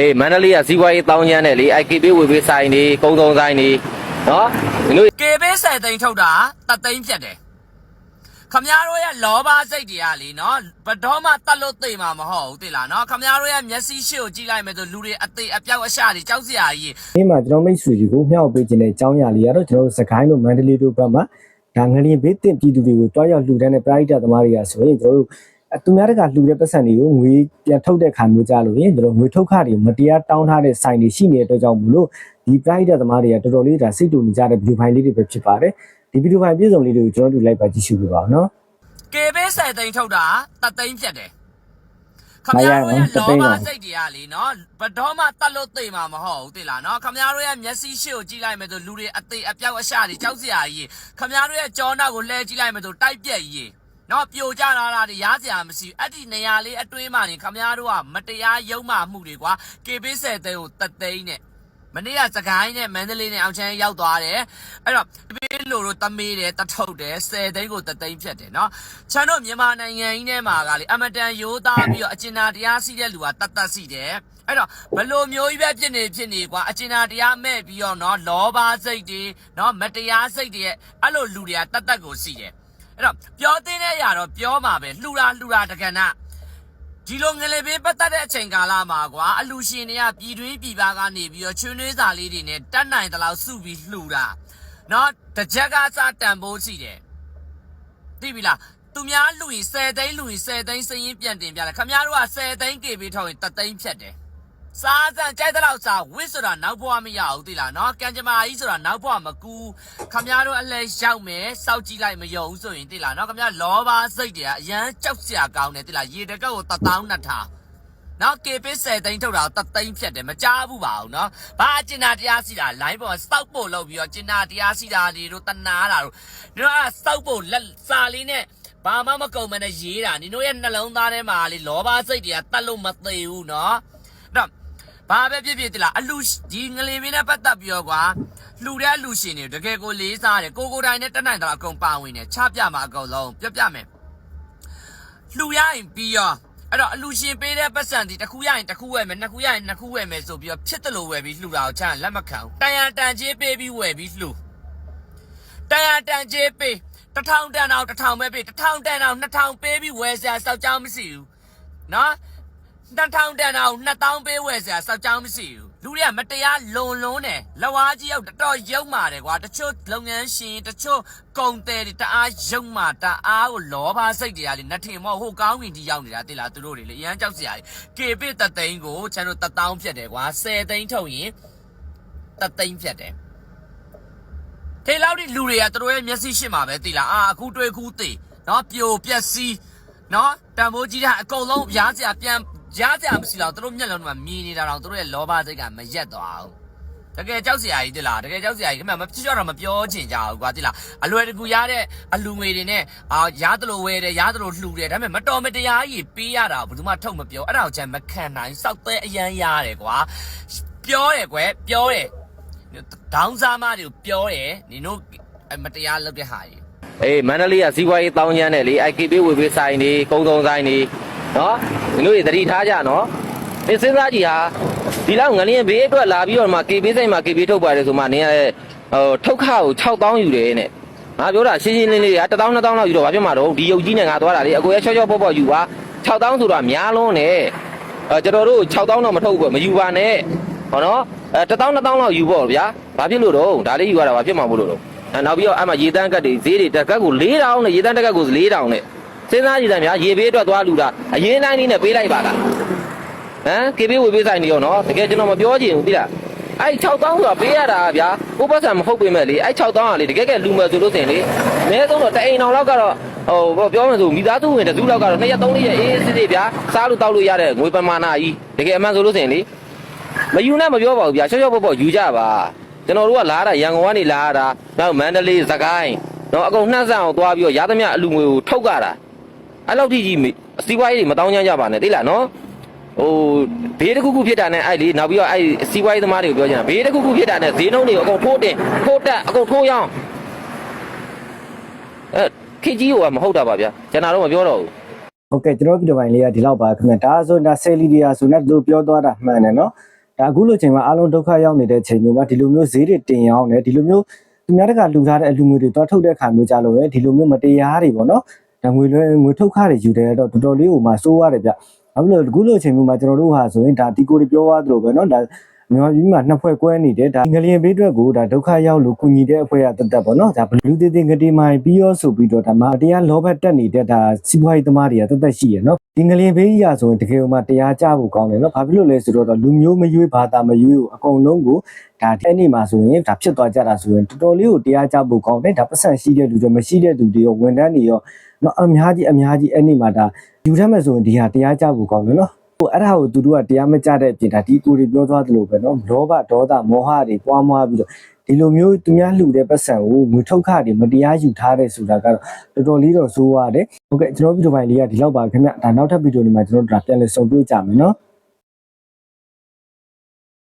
အေးမန္တလေးကစီးပွားရေးတောင်းကျမ်းတယ်လေ IKB ဝေပေးဆိုင်နေကုန်းစုံဆိုင်နေနော်ဒီလိုကေဘေးဆယ်သိန်းထုတ်တာတသိန်းဖြတ်တယ်ခမများတို့ရဲ့လောဘစိတ်တွေကလေနော်ဘတော်မှတတ်လို့သိမှာမဟုတ်ဘူးသိလားနော်ခမများတို့ရဲ့မျက်စိရှေ့ကိုကြည့်လိုက်မယ်ဆိုလူတွေအသေးအပြောက်အရှတွေကြောက်စရာကြီးဒီမှာကျွန်တော်မိတ်ဆွေကြီးကိုမျှောက်ပေးခြင်းတဲ့အကြောင်းအရာလေးကတော့ကျွန်တော်တို့စကိုင်းတို့မန္တလေးတို့ဘက်မှာဒါငလျင်ဘေးတင်ပြည်သူတွေကိုတွားရောက်လှူဒန်းတဲ့ပရိသတ်သမားတွေကဆိုရင်ကျွန်တော်တို့အ သူများတကလှူတဲ့ပတ်စံတွေကိုငွေပြန်ထုတ်တဲ့ခါမျိုးကြလို့ရင်ကျွန်တော်ငွေထုတ်ခတွေမတရားတောင်းထားတဲ့ဆိုင်တွေရှိနေတဲ့အတွက်ကြောင့်မလို့ဒီပရိသတ်သမားတွေကတော်တော်လေးဒါစိတ်တူနေကြတဲ့ဗီဒီယိုဖိုင်လေးတွေပဲဖြစ်ပါတယ်ဒီဗီဒီယိုဖိုင်ပြည့်စုံလေးတွေကိုကျွန်တော်တို့လိုက်ပါကြည့်ရှုပြပါအောင်နော်ကေဘေးဆယ်သိန်းထုတ်တာတသိန်းဖြတ်တယ်ခမများတို့ရဲ့လောဘစိတ်တွေကလေနော်ဘတော်မှတတ်လို့သိမှာမဟုတ်ဘူးသိလားနော်ခမများတို့ရဲ့မျက်စိရှေ့ကိုကြည့်လိုက်မယ်ဆိုလူတွေအသေးအပြောက်အရှတွေကြောက်စရာကြီးခမများတို့ရဲ့ကြောနောက်ကိုလှည့်ကြည့်လိုက်မယ်ဆိုတိုက်ပြက်ကြီး နော်ပြိုကျလာတာတွေရားစရာမရှိဘူးအဲ့ဒီနေရာလေးအတွင်းမှာနေခမများတို့ကမတရားယုံမှမှုတွေကွာကေဘေးဆယ်သိန်းကိုတသိန်းနဲ့မနေ့ကစကိုင်းနဲ့မန္တလေးနဲ့အောင်ချမ်းရောက်သွားတယ်အဲ့တော့တပင်းလိုတို့တမေးတယ်တထုတ်တယ်10သိန်းကိုတသိန်းဖြတ်တယ်နော်ချမ်းတို့မြန်မာနိုင်ငံကြီးထဲမှာကလေအမတန်ရိုးသားပြီးတော့အကျဉ်းသားတရားစီးတဲ့လူကတတ်တတ်စီတယ်အဲ့တော့ဘလို့မျိုးကြီးပဲဖြစ်နေဖြစ်နေကွာအကျဉ်းသားတရားမဲ့ပြီးတော့နော်လောဘစိတ်တွေနော်မတရားစိတ်တွေရဲ့အဲ့လိုလူတွေကတတ်တတ်ကိုစီတယ် အဲ့တော့ပြောသင်းတဲ့အရာတော့ပြောမှာပဲလှူတာလှူတာတကနာဒီလိုငလေပေးပတ်သက်တဲ့အချိန်ကာလမှာကွာအလူရှင်တွေကပြည်တွင်းပြည်ပကနေပြီးတော့ချွေးနှွေးစာလေးတွေနဲ့တက်နိုင်တဲ့လောက်စုပြီးလှူတာနော်တကြက်ကစားတန်ဖိုးရှိတယ်သိပြီလားသူများလှူရင်10သိန်းလှူရင်10သိန်းစရင်ပြန်တင်ပြတယ်ခမများတို့က10သိန်းကေပေးထောက်ရင်3သိန်းဖြတ်တယ် စားစံကြိုက်တဲ့လောက်စားဝစ်ဆိုတာနောက်ဘဝမရဘူးသိလားနော်ကံကြမ္မာကြီးဆိုတာနောက်ဘဝမကူခမများတို့အလဲရောက်မယ်စောက်ကြည့်လိုက်မယုံဘူးဆိုရင်သိလားနော်ခမများလောဘစိတ်တွေကအရန်ကြောက်စရာကောင်းတယ်သိလားရေတကောက်ကိုတသောင်းနှစ်ထားနော်ကေပစ်10သိန်းထုတ်တာကိုတသိန်းဖြတ်တယ်မကြားဘူးပါဘူးနော်ဘာအကျဉ်းသားတရားစီတာ line ပေါ်စောက်ဖို့လုပ်ပြီးတော့ကျဉ်းသားတရားစီတာတွေတို့တနာတာတို့ဒီတော့အဲ့စောက်ဖို့လက်စာလေးနဲ့ဘာမှမကုန်မနဲ့ရေးတာနင်တို့ရဲ့နှလုံးသားထဲမှာလေလောဘစိတ်တွေကတတ်လို့မသေးဘူးနော်အဲ့တော့ ဘာပဲဖြစ်ဖြစ်တလားအလူဒီငလေမင်းနဲ့ပတ်သက်ပြီးတော့ကွာလှူတဲ့အလူရှင်တွေတကယ်ကိုလေးစားတယ်ကိုကိုတိုင်နဲ့တက်နိုင်တော့အကုန်ပါဝင်တယ်ချပြမှာအကုန်လုံးပြပြမယ်လှူရရင်ပြီးရောအဲ့တော့အလူရှင်ပေးတဲ့ပတ်စံဒီတစ်ခုရရင်တစ်ခုဝယ်မယ်နှစ်ခုရရင်နှစ်ခုဝယ်မယ်ဆိုပြီးတော့ဖြစ်တယ်လို့ဝယ်ပြီးလှူတာကိုချမ်းလက်မခံဘူးတန်ရန်တန်ချေးပေးပြီးဝယ်ပြီးလှူတန်ရန်တန်ချေးပေးတစ်ထောင်တန်အောင်တစ်ထောင်ပဲပေးတစ်ထောင်တန်အောင်နှစ်ထောင်ပေးပြီးဝယ်စရာစောက်ကြောင်းမရှိဘူးနော် 2000တန်အောင်2000ပေးဝယ်စရာစောက်ကြောင်းမရှိဘူးလူတွေကမတရားလွန်လွန်းတယ်လဝါကြီးရောက်တော်တော်ရုံမာတယ်ကွာတချို့လုပ်ငန်းရှင်တချို့ကုန်တယ်တွေတအားရုံမာတအားကိုလောဘစိတ်တွေကလေနှထင်မောဟိုကောင်းဝင်ကြီးရောက်နေတာတိလားသူတို့တွေလေအရန်ကြောက်စရာကြီးကေပစ်တသိန်းကိုချန်တို့1000ဖြတ်တယ်ကွာ10သိန်းထုတ်ရင်တသိန်းဖြတ်တယ်ထေလောက်ဒီလူတွေကသူတို့ရဲ့မျက်စိရှင်းမှာပဲတိလားအာအခုတွေ့ခုသိနော်ပြိုပြက်စီးနော်တံမိုးကြီးတာအကုန်လုံးရားစရာပြန် ရားစရာမရှိတော့သူတို့မျက်လုံးတွေမှာမြင်နေတာတော့သူတို့ရဲ့လောဘစိတ်ကမရက်သွားဘူးတကယ်ကြောက်စရာကြီးတိလားတကယ်ကြောက်စရာကြီးခင်ဗျမဖြစ်တော့မပြောချင်ကြဘူးကွာတိလားအလွယ်တကူရတဲ့အလူငွေတွေနဲ့အာရားတလို့ဝဲတယ်ရားတလို့လှူတယ်ဒါပေမဲ့မတော်မတရားကြီးပေးရတာဘယ်သူမှထုတ်မပြောအဲ့ဒါကိုချမ်းမခံနိုင်စောက်သေးအရန်ရတယ်ကွာပြောတယ်ကွယ်ပြောတယ်ဒေါင်းစားမတွေကိုပြောတယ်နင်တို့မတရားလုပ်တဲ့ဟာကြီးအေးမန္တလေးကစီးပွားရေးတောင်းကျမ်းတယ်လေ IKB ဝေပေးဆိုင်နေကုန်းစုံဆိုင်နေ နော်ဒီလိုတွေသတိထားကြနော်ဒီစဉ်းစားကြည့်ဟာဒီလောက်ငလျင်ဘေးအတွက်လာပြီးတော့မှ KB ဆိုင်မှာ KB ထုတ်ပါတယ်ဆိုမှနင်ကလည်းဟိုထုတ်ခကို6000ယူတယ်နဲ့ငါပြောတာရှင်းရှင်းလင်းလင်းက1000 2000လောက်ယူတော့ဘာဖြစ်မှာတော့ဒီယုတ်ကြီးနဲ့ငါသွားတာလေအကိုရချောချောပေါ့ပေါ့ယူပါ6000ဆိုတာများလုံးနဲ့အဲကျွန်တော်တို့6000တော့မထုတ်ဘူးမယူပါနဲ့ဟောနော်အဲ1000 2000လောက်ယူပေါ့ဗျာဘာဖြစ်လို့တော့ဒါလေးယူရတာဘာဖြစ်မှာမို့လို့တော့အဲနောက်ပြီးတော့အဲ့မှာရေတန်းကတ်တွေဈေးတွေတက်ကတ်ကို4000နဲ့ရေတန်းတက်ကတ်ကို4000နဲ့ စဉ်းစားကြည့်တယ်များရေဘေးအတွက်သွားလူတာအရင်တိုင်းလေးနဲ့ပေးလိုက်ပါလားဟမ်ကေဘေးဝေပေးဆိုင်နေရောနော်တကယ်ကျွန်တော်မပြောချင်ဘူးသိလားအဲ့6000ဆိုတာပေးရတာဗျာကိုပတ်စံမဟုတ်ပေမဲ့လေအဲ့6000ကလေတကယ်ကဲလူမယ်ဆိုလို့စင်လေအနည်းဆုံးတော့တအိမ်အောင်လောက်ကတော့ဟိုပြောမယ်ဆိုမိသားစုဝင်တစုလောက်ကတော့2ရက်3ရက်အေးအေးစစ်စစ်ဗျာစားလို့တောက်လို့ရတဲ့ငွေပမာဏကြီးတကယ်အမှန်ဆိုလို့စင်လေမယူနဲ့မပြောပါဘူးဗျာချောချောပေါ့ပေါ့ယူကြပါကျွန်တော်တို့ကလာတာရန်ကုန်ကနေလာတာနောက်မန္တလေးစကိုင်းနော်အကုန်နှက်ဆန်အောင်သွားပြီးတော့ရသမျှအလူငွေကိုထုတ်ကြတာ အဲ့လောက်ထိကြီးစီးပွားရေးတွေမတောင်းကြကြပါနဲ့သိလားနော်ဟိုဘေးတစ်ခုခုဖြစ်တာနဲ့အဲ့လေနောက်ပြီးတော့အဲ့စီးပွားရေးသမားတွေကိုပြောချင်တာဘေးတစ်ခုခုဖြစ်တာနဲ့ဈေးနှုန်းတွေအကုန်ထိုးတင်ထိုးတက်အကုန်ထိုးရောင်းအဲခေကြီးကမဟုတ်တာပါဗျာကျွန်တော်တော့မပြောတော့ဘူးဟုတ်ကဲ့ကျွန်တော်ဗီဒီယိုပိုင်းလေးကဒီလောက်ပါခင်ဗျဒါဆိုဒါဆယ်လီဒီယာဆိုတော့သူပြောသွားတာမှန်တယ်နော်ဒါအခုလိုချိန်မှာအားလုံးဒုက္ခရောက်နေတဲ့ချိန်မျိုးမှာဒီလိုမျိုးဈေးတွေတင်ရောင်းနေဒီလိုမျိုးသူများတကလူထားတဲ့အလူငွေတွေတော့ထုတ်တဲ့ခါမျိုးကြလို့ပဲဒီလိုမျိုးမတရားတွေပေါ့နော်ဒါ ငွေလွှဲငွေထုတ်ခတွေယူတယ်တော့တော်တော်လေးဟိုမှာစိုးရတယ်ဗျဘာဖြစ်လို့အခုလိုချိန်မျိုးမှာကျွန်တော်တို့ဟာဆိုရင်ဒါဒီကိုတွေပြောသွားသလိုပဲနော်ဒါမြန်မာပြည်မှာနှစ်ဖွဲ့ကွဲနေတယ်ဒါငလျင်ဘေးအတွက်ကိုဒါဒုက္ခရောက်လို့ကုညီတဲ့အဖွဲ့အတက်တက်ပေါ့နော်ဒါဘလူးသေးသေးငတိမိုင်ပြီးရောဆိုပြီးတော့ဒါမှတရားလောဘတက်နေတဲ့ဒါစီးပွားရေးသမားတွေကတက်တက်ရှိရနော်ဒီငလျင်ဘေးကြီးရာဆိုရင်တကယ်မှတရားကြဖို့ကောင်းတယ်နော်ဘာဖြစ်လို့လဲဆိုတော့လူမျိုးမရွေးဘာသာမရွေးကိုအကုန်လုံးကိုဒါတဲ့နေ့မှာဆိုရင်ဒါဖြစ်သွားကြတာဆိုရင်တော်တော်လေးကိုတရားကြဖို့ကောင်းတယ်ဒါပတ်စံရှိတဲ့လူတွေမရှိတဲ့လူတွေရောဝန်ထမ်းတွေရော နော်အများကြီးအများကြီးအဲ့ဒီမှာဒါယူတတ်မယ်ဆိုရင်ဒီဟာတရားကြဖို့ကောင်းတယ်နော်ဟိုအဲ့ဒါကိုသူတို့ကတရားမကြတဲ့အပြင်ဒါဒီကိုယ်တွေပြောသွားသလိုပဲနော်လောဘဒေါသမောဟတွေပွားမွားပြီးတော့ဒီလိုမျိုးသူများလှူတဲ့ပတ်စံကိုငွေထုတ်ခတွေမတရားယူထားတဲ့ဆိုတာကတော့တော်တော်လေးတော့ဇိုးရတယ်ဟုတ်ကဲ့ကျွန်တော်ဗီဒီယိုပိုင်းလေးကဒီလောက်ပါခင်ဗျဒါနောက်ထပ်ဗီဒီယိုလေးမှာကျွန်တော်တို့ဒါပြန်လည်ဆုံတွေ့ကြမယ်နော်